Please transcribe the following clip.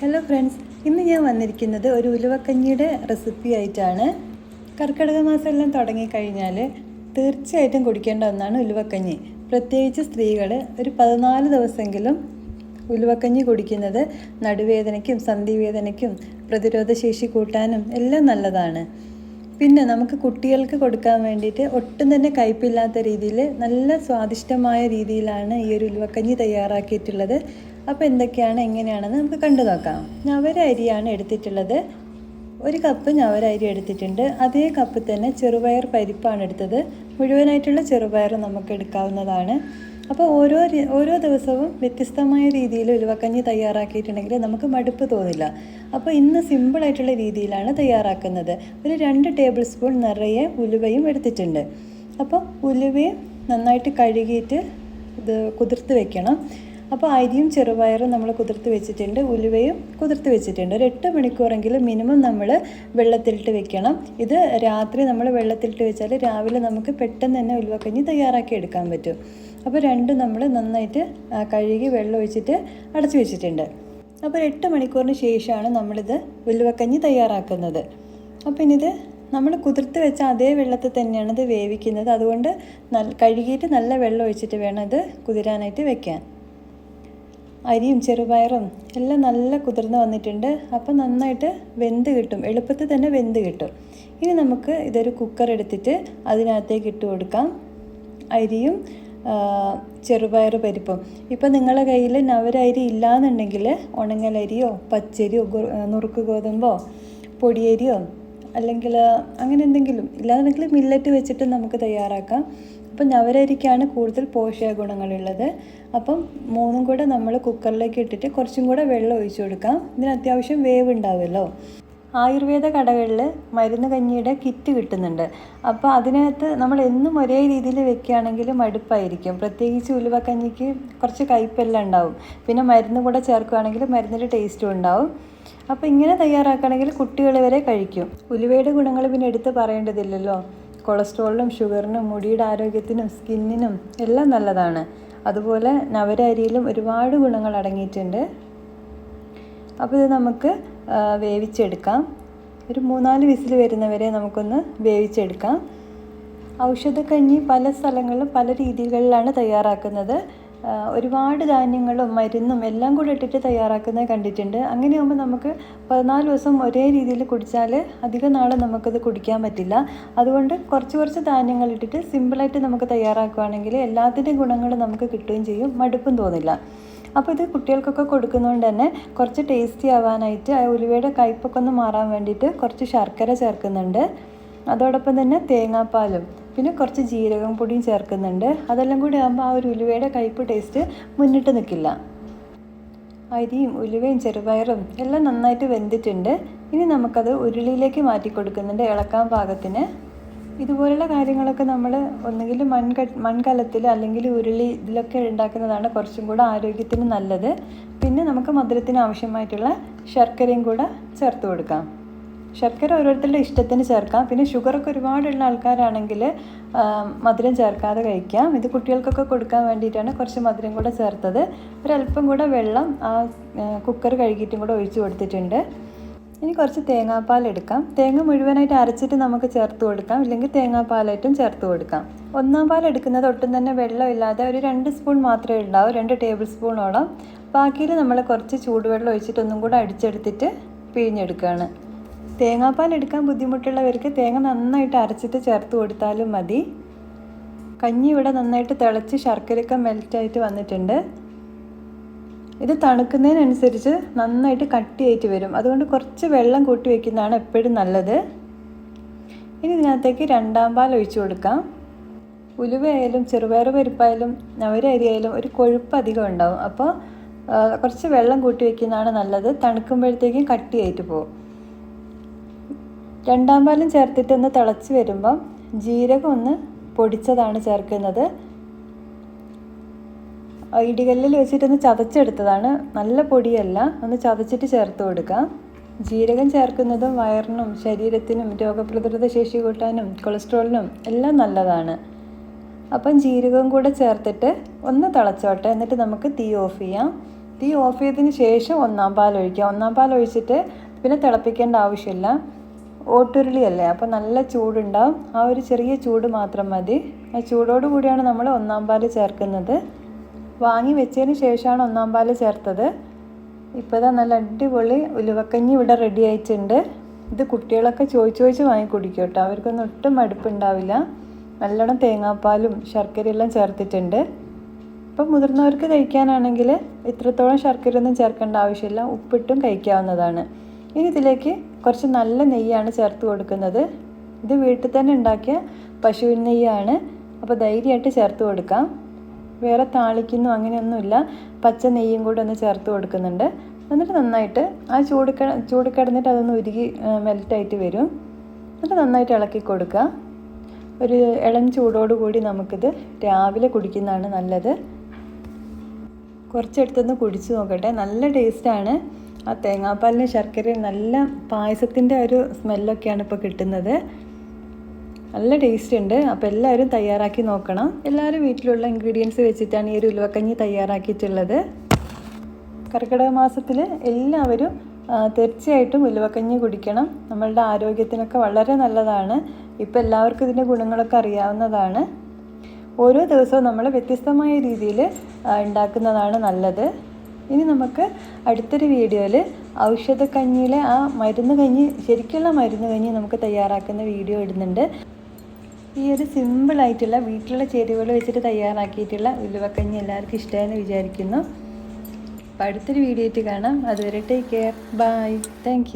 Hello friends ഇന്ന് ഞാൻ വന്നിരിക്കുന്നത് ഒരു ഉലുവക്കഞ്ഞിയുടെ റെസിപ്പി ആയിട്ടാണ്. കർക്കിടക മാസം എല്ലാം തുടങ്ങിക്കഴിഞ്ഞാൽ തീർച്ചയായിട്ടും കുടിക്കേണ്ട ഒന്നാണ് ഉലുവക്കഞ്ഞി. പ്രത്യേകിച്ച് സ്ത്രീകൾ ഒരു പതിനാല് ദിവസമെങ്കിലും ഉലുവക്കഞ്ഞി കുടിക്കുന്നത് നടുവേദനയ്ക്കും സന്ധിവേദനയ്ക്കും പ്രതിരോധശേഷി കൂട്ടാനും എല്ലാം നല്ലതാണ്. പിന്നെ നമുക്ക് കുട്ടികൾക്ക് കൊടുക്കാൻ വേണ്ടിയിട്ട് ഒട്ടും തന്നെ കയ്പില്ലാത്ത രീതിയിൽ നല്ല സ്വാദിഷ്ടമായ രീതിയിലാണ് ഈ ഒരു ഉലുവക്കഞ്ഞി തയ്യാറാക്കിയിട്ടുള്ളത്. അപ്പോൾ എന്തൊക്കെയാണ് എങ്ങനെയാണെന്ന് നമുക്ക് കണ്ടു നോക്കാം. ഞവര അരിയാണ് എടുത്തിട്ടുള്ളത്. ഒരു കപ്പ് ഞവര അരി എടുത്തിട്ടുണ്ട്. അതേ കപ്പ് തന്നെ ചെറുപയർ പരിപ്പാണ് എടുത്തത്. മുഴുവനായിട്ടുള്ള ചെറുപയർ നമുക്ക് എടുക്കാവുന്നതാണ്. അപ്പോൾ ഓരോ ഓരോ ദിവസവും വ്യത്യസ്തമായ രീതിയിൽ ഉലുവക്കഞ്ഞി തയ്യാറാക്കിയിട്ടുണ്ടെങ്കിൽ നമുക്ക് മടുപ്പ് തോന്നില്ല. അപ്പോൾ ഇന്ന് സിമ്പിളായിട്ടുള്ള രീതിയിലാണ് തയ്യാറാക്കുന്നത്. ഒരു രണ്ട് ടേബിൾ സ്പൂൺ നിറയെ ഉലുവയും എടുത്തിട്ടുണ്ട്. അപ്പോൾ ഉലുവയും നന്നായിട്ട് കഴുകിയിട്ട് ഇത് കുതിർത്ത് വെക്കണം. അപ്പോൾ അരിയും ചെറുപയറും നമ്മൾ കുതിർത്ത് വെച്ചിട്ടുണ്ട്. ഉലുവയും കുതിർത്ത് വെച്ചിട്ടുണ്ട്. ഒരു എട്ട് മണിക്കൂറെങ്കിലും മിനിമം നമ്മൾ വെള്ളത്തിലിട്ട് വെക്കണം. ഇത് രാത്രി നമ്മൾ വെള്ളത്തിലിട്ട് വെച്ചാൽ രാവിലെ നമുക്ക് പെട്ടെന്ന് തന്നെ ഉലുവക്കഞ്ഞി തയ്യാറാക്കി എടുക്കാൻ പറ്റും. അപ്പോൾ രണ്ടും നമ്മൾ നന്നായിട്ട് കഴുകി വെള്ളം ഒഴിച്ചിട്ട് അടച്ചു വെച്ചിട്ടുണ്ട്. അപ്പോൾ എട്ട് മണിക്കൂറിന് ശേഷമാണ് നമ്മളിത് ഉലുവക്കഞ്ഞി തയ്യാറാക്കുന്നത്. അപ്പോൾ ഇനിയിത് നമ്മൾ കുതിർത്ത് വെച്ച അതേ വെള്ളത്തിൽ തന്നെയാണ് ഇത് വേവിക്കുന്നത്. അതുകൊണ്ട് നല്ല കഴുകിയിട്ട് നല്ല വെള്ളം ഒഴിച്ചിട്ട് വേണം ഇത് കുതിരാനായിട്ട് വെക്കാൻ. അരിയും ചെറുപയറും എല്ലാം നല്ല കുതിർന്ന് വന്നിട്ടുണ്ട്. അപ്പോൾ നന്നായിട്ട് വെന്ത് കിട്ടും. എളുപ്പത്തിൽ തന്നെ വെന്ത് കിട്ടും. ഇനി നമുക്ക് ഇതൊരു കുക്കർ എടുത്തിട്ട് അതിനകത്തേക്ക് ഇട്ട് കൊടുക്കാം. അരിയും ചെറുപയർ പരിപ്പും. ഇപ്പം നിങ്ങളുടെ കയ്യിൽ നവരരി ഇല്ലാന്നുണ്ടെങ്കിൽ ഉണങ്ങലരിയോ പച്ചരിയോ നുറുക്ക് ഗോതമ്പോ പൊടിയരിയോ അല്ലെങ്കിൽ അങ്ങനെ എന്തെങ്കിലും ഇല്ലാന്നുണ്ടെങ്കിൽ മില്ലറ്റ് വെച്ചിട്ട് നമുക്ക് തയ്യാറാക്കാം. അപ്പം നവരരിക്കാണ് കൂടുതൽ പോഷക ഗുണങ്ങളുള്ളത്. അപ്പം മൂന്നും കൂടെ നമ്മൾ കുക്കറിലേക്ക് ഇട്ടിട്ട് കുറച്ചും കൂടെ വെള്ളം ഒഴിച്ചു കൊടുക്കാം. ഇതിന് അത്യാവശ്യം വേവ് ഉണ്ടാവുമല്ലോ ആയുർവേദ കടകളിൽ മരുന്ന് കഞ്ഞിയുടെ കിറ്റ് കിട്ടുന്നുണ്ട്. അപ്പോൾ അതിനകത്ത് നമ്മൾ എന്നും ഒരേ രീതിയിൽ വെക്കുകയാണെങ്കിൽ മടുപ്പായിരിക്കും. പ്രത്യേകിച്ച് ഉലുവക്കഞ്ഞിക്ക് കുറച്ച് കയ്പ്പെല്ലാം ഉണ്ടാവും. പിന്നെ മരുന്ന് കൂടെ ചേർക്കുകയാണെങ്കിൽ മരുന്നിന്റെ ടേസ്റ്റും ഉണ്ടാവും. അപ്പോൾ ഇങ്ങനെ തയ്യാറാക്കുകയാണെങ്കിൽ കുട്ടികൾ വരെ കഴിക്കും. ഉലുവയുടെ ഗുണങ്ങൾ പിന്നെ എടുത്ത് പറയേണ്ടതില്ലല്ലോ. കൊളസ്ട്രോളിനും ഷുഗറിനും മുടിയുടെ ആരോഗ്യത്തിനും സ്കിന്നിനും എല്ലാം നല്ലതാണ്. അതുപോലെ നവര അരിയിലും ഒരുപാട് ഗുണങ്ങൾ അടങ്ങിയിട്ടുണ്ട്. അപ്പോൾ ഇത് നമുക്ക് വേവിച്ചെടുക്കാം. ഒരു മൂന്നാൽ വിസിൽ വരുന്നവരെ നമുക്കൊന്ന് വേവിച്ചെടുക്കാം. ഔഷധക്കഞ്ഞി പല സ്ഥലങ്ങളിലും പല രീതികളിലാണ് തയ്യാറാക്കുന്നത്. ഒരുപാട് ധാന്യങ്ങളും മരുന്നും എല്ലാം കൂടെ ഇട്ടിട്ട് തയ്യാറാക്കുന്നത് കണ്ടിട്ടുണ്ട്. അങ്ങനെയാകുമ്പോൾ നമുക്ക് പതിനാല് ദിവസം ഒരേ രീതിയിൽ കുടിച്ചാൽ അധിക നാൾ നമുക്കത് കുടിക്കാൻ പറ്റില്ല. അതുകൊണ്ട് കുറച്ച് കുറച്ച് ധാന്യങ്ങൾ ഇട്ടിട്ട് സിമ്പിളായിട്ട് നമുക്ക് തയ്യാറാക്കുകയാണെങ്കിൽ എല്ലാത്തിന്റെയും ഗുണങ്ങൾ നമുക്ക് കിട്ടുകയും ചെയ്യും. മടുപ്പും തോന്നില്ല. അപ്പോൾ ഇത് കുട്ടികൾക്കൊക്കെ കൊടുക്കുന്നതുകൊണ്ട് തന്നെ കുറച്ച് ടേസ്റ്റി ആവാനായിട്ട് ആ ഉലുവയുടെ കയ്പൊക്കെ ഒന്ന് മാറാൻ വേണ്ടിയിട്ട് കുറച്ച് ശർക്കര ചേർക്കുന്നുണ്ട്. അതോടൊപ്പം തന്നെ തേങ്ങാപ്പാലും പിന്നെ കുറച്ച് ജീരകം പൊടിയും ചേർക്കുന്നുണ്ട്. അതെല്ലാം കൂടി ആകുമ്പോൾ ആ ഒരു ഉലുവയുടെ കയ്പ് ടേസ്റ്റ് മുന്നിട്ട് നിൽക്കില്ല. അരിയും ഉലുവയും ചെറുപയറും എല്ലാം നന്നായിട്ട് വെന്തിട്ടുണ്ട്. ഇനി നമുക്കത് ഉരുളിയിലേക്ക് മാറ്റി കൊടുക്കുന്നുണ്ട് ഇളക്കാൻ പാകത്തിന്. ഇതുപോലുള്ള കാര്യങ്ങളൊക്കെ നമ്മൾ ഒന്നുകിൽ മൺക മൺകലത്തിൽ അല്ലെങ്കിൽ ഉരുളി ഇതിലൊക്കെ ഉണ്ടാക്കുന്നതാണ് കുറച്ചും കൂടെ ആരോഗ്യത്തിന് നല്ലത്. പിന്നെ നമുക്ക് മധുരത്തിന് ആവശ്യമായിട്ടുള്ള ശർക്കരയും കൂടെ ചേർത്ത് കൊടുക്കാം. ശർക്കര ഓരോരുത്തരുടെ ഇഷ്ടത്തിന് ചേർക്കാം. പിന്നെ ഷുഗറൊക്കെ ഒരുപാടുള്ള ആൾക്കാരാണെങ്കിൽ മധുരം ചേർക്കാതെ കഴിക്കാം. ഇത് കുട്ടികൾക്കൊക്കെ കൊടുക്കാൻ വേണ്ടിയിട്ടാണ് കുറച്ച് മധുരം കൂടെ ചേർത്തത്. ഒരല്പം കൂടെ വെള്ളം ആ കുക്കർ കഴുകിയിട്ടും കൂടെ ഒഴിച്ചു കൊടുത്തിട്ടുണ്ട്. ഇനി കുറച്ച് തേങ്ങാപ്പാൽ എടുക്കാം. തേങ്ങ മുഴുവനായിട്ട് അരച്ചിട്ട് നമുക്ക് ചേർത്ത് കൊടുക്കാം. ഇല്ലെങ്കിൽ തേങ്ങാപ്പാലായിട്ടും ചേർത്ത് കൊടുക്കാം. ഒന്നാം പാൽ എടുക്കുന്നത് ഒട്ടും തന്നെ വെള്ളമില്ലാതെ ഒരു രണ്ട് സ്പൂൺ മാത്രമേ ഉണ്ടാവൂ. രണ്ട് ടേബിൾ സ്പൂണോളം. ബാക്കിയിൽ നമ്മൾ കുറച്ച് ചൂടുവെള്ളം ഒഴിച്ചിട്ട് ഒന്നും കൂടെ അടിച്ചെടുത്തിട്ട് പിഴിഞ്ഞെടുക്കുകയാണ്. തേങ്ങാപ്പാൽ എടുക്കാൻ ബുദ്ധിമുട്ടുള്ളവർക്ക് തേങ്ങ നന്നായിട്ട് അരച്ചിട്ട് ചേർത്ത് കൊടുത്താലും മതി. കഞ്ഞി ഇവിടെ നന്നായിട്ട് തിളച്ച് ശർക്കരയൊക്കെ മെൽറ്റായിട്ട് വന്നിട്ടുണ്ട്. ഇത് തണുക്കുന്നതിനനുസരിച്ച് നന്നായിട്ട് കട്ടിയായിട്ട് വരും. അതുകൊണ്ട് കുറച്ച് വെള്ളം കൂട്ടി വയ്ക്കുന്നതാണ് എപ്പോഴും നല്ലത്. ഇനി ഇതിനകത്തേക്ക് രണ്ടാം പാൽ ഒഴിച്ചു കൊടുക്കാം. ഉലുവയായാലും ചെറുപയർ പരിപ്പായാലും നവര അരിയായാലും ഒരു കൊഴുപ്പ് അധികം ഉണ്ടാവും. അപ്പോൾ കുറച്ച് വെള്ളം കൂട്ടി വയ്ക്കുന്നതാണ് നല്ലത്. തണുക്കുമ്പോഴത്തേക്കും കട്ടിയായിട്ട് പോകും. രണ്ടാം പാലും ചേർത്തിട്ടൊന്ന് തിളച്ച് വരുമ്പം ജീരകം ഒന്ന് പൊടിച്ചതാണ് ചേർക്കുന്നത്. ഇടികല്ലിൽ വെച്ചിട്ടൊന്ന് ചതച്ചെടുത്തതാണ്. നല്ല പൊടിയല്ല. ഒന്ന് ചതച്ചിട്ട് ചേർത്ത് കൊടുക്കാം. ജീരകം ചേർക്കുന്നതും വയറിനും ശരീരത്തിനും രോഗപ്രതിരോധ ശേഷി കൂട്ടാനും കൊളസ്ട്രോളിനും എല്ലാം നല്ലതാണ്. അപ്പം ജീരകം കൂടെ ചേർത്തിട്ട് ഒന്ന് തിളച്ചോട്ടെ. എന്നിട്ട് നമുക്ക് തീ ഓഫ് ചെയ്യാം. തീ ഓഫ് ചെയ്തതിന് ശേഷം ഒന്നാം പാൽ ഒഴിക്കുക ഒന്നാം പാൽ ഒഴിച്ചിട്ട് പിന്നെ തിളപ്പിക്കേണ്ട ആവശ്യമില്ല. ഓട്ടുരുളിയല്ലേ? അപ്പോൾ നല്ല ചൂടുണ്ടാവും. ആ ഒരു ചെറിയ ചൂട് മാത്രം മതി. ആ ചൂടോട് കൂടിയാണ് നമ്മൾ ഒന്നാം പാൽ ചേർക്കുന്നത്. വാങ്ങി വെച്ചതിന് ശേഷമാണ് ഒന്നാം പാൽ ചേർത്തത്. ഇപ്പോൾ ഇതാ നല്ല അടിപൊളി ഉലുവക്കഞ്ഞി ഇവിടെ റെഡി ആയിട്ടുണ്ട്. ഇത് കുട്ടികളൊക്കെ ചോദിച്ച് ചോദിച്ച് വാങ്ങി കുടിക്കും കേട്ടോ അവർക്കൊന്നും ഒട്ടും മടുപ്പുണ്ടാവില്ല. നല്ലോണം തേങ്ങാപ്പാലും ശർക്കരയെല്ലാം ചേർത്തിട്ടുണ്ട്. ഇപ്പം മുതിർന്നവർക്ക് കഴിക്കാനാണെങ്കിൽ ഇത്രത്തോളം ശർക്കര ഒന്നും ചേർക്കേണ്ട ആവശ്യമില്ല. ഉപ്പിട്ടും കഴിക്കാവുന്നതാണ്. ഇനി ഇതിലേക്ക് കുറച്ച് നല്ല നെയ്യാണ് ചേർത്ത് കൊടുക്കുന്നത്. ഇത് വീട്ടിൽ തന്നെ ഉണ്ടാക്കിയ പശുവിൻ നെയ്യാണ്. അപ്പോൾ ധൈര്യമായിട്ട് ചേർത്ത് കൊടുക്കാം. വേറെ താളിക്കുന്നു അങ്ങനെയൊന്നുമില്ല. പച്ച നെയ്യും കൂടെ ഒന്ന് ചേർത്ത് കൊടുക്കുന്നുണ്ട്. എന്നിട്ട് നന്നായിട്ട് ആ ചൂട് ചൂട് കിടന്നിട്ട് അതൊന്ന് ഉരുകി മെൽറ്റായിട്ട് വരും. എന്നിട്ട് നന്നായിട്ട് ഇളക്കി കൊടുക്കുക. ഒരു ഇളം ചൂടോടുകൂടി നമുക്കിത് രാവിലെ കുടിക്കുന്നതാണ് നല്ലത്. കുറച്ചെടുത്തൊന്ന് കുടിച്ചു നോക്കട്ടെ. നല്ല ടേസ്റ്റാണ്. ആ തേങ്ങാപ്പാലിന് ശർക്കരയും നല്ല പായസത്തിന്റെ ഒരു സ്മെല്ലൊക്കെയാണ് ഇപ്പോൾ കിട്ടുന്നത്. നല്ല ടേസ്റ്റ് ഉണ്ട്. അപ്പോൾ എല്ലാവരും തയ്യാറാക്കി നോക്കണം. എല്ലാവരും വീട്ടിലുള്ള ഇൻഗ്രീഡിയൻസ് വെച്ചിട്ടാണ് ഈ ഒരു ഉലുവക്കഞ്ഞി തയ്യാറാക്കിയിട്ടുള്ളത്. കർക്കിടക മാസത്തിൽ എല്ലാവരും തീർച്ചയായിട്ടും ഉലുവക്കഞ്ഞി കുടിക്കണം. നമ്മളുടെ ആരോഗ്യത്തിനൊക്കെ വളരെ നല്ലതാണ്. ഇപ്പോൾ എല്ലാവർക്കും ഇതിന്റെ ഗുണങ്ങളൊക്കെ അറിയാവുന്നതാണ്. ഓരോ ദിവസവും നമ്മൾ വ്യത്യസ്തമായ രീതിയിൽ ഉണ്ടാക്കുന്നതാണ് നല്ലത്. ഇനി നമുക്ക് അടുത്തൊരു വീഡിയോയിൽ ഔഷധക്കഞ്ഞിയിലെ ആ മരുന്ന് കഞ്ഞി ശരിക്കുള്ള മരുന്ന് കഞ്ഞി നമുക്ക് തയ്യാറാക്കുന്ന വീഡിയോ ഇടുന്നുണ്ട്. ഈ ഒരു സിമ്പിളായിട്ടുള്ള വീട്ടിലുള്ള ചേരുവകൾ വെച്ചിട്ട് തയ്യാറാക്കിയിട്ടുള്ള ഉലുവക്കഞ്ഞി എല്ലാവർക്കും ഇഷ്ടമായെന്ന് വിചാരിക്കുന്നു. അപ്പോൾ അടുത്തൊരു വീഡിയോ ആയിട്ട് കാണാം. അതുവരെ ടേക്ക് കെയർ ബൈ താങ്ക്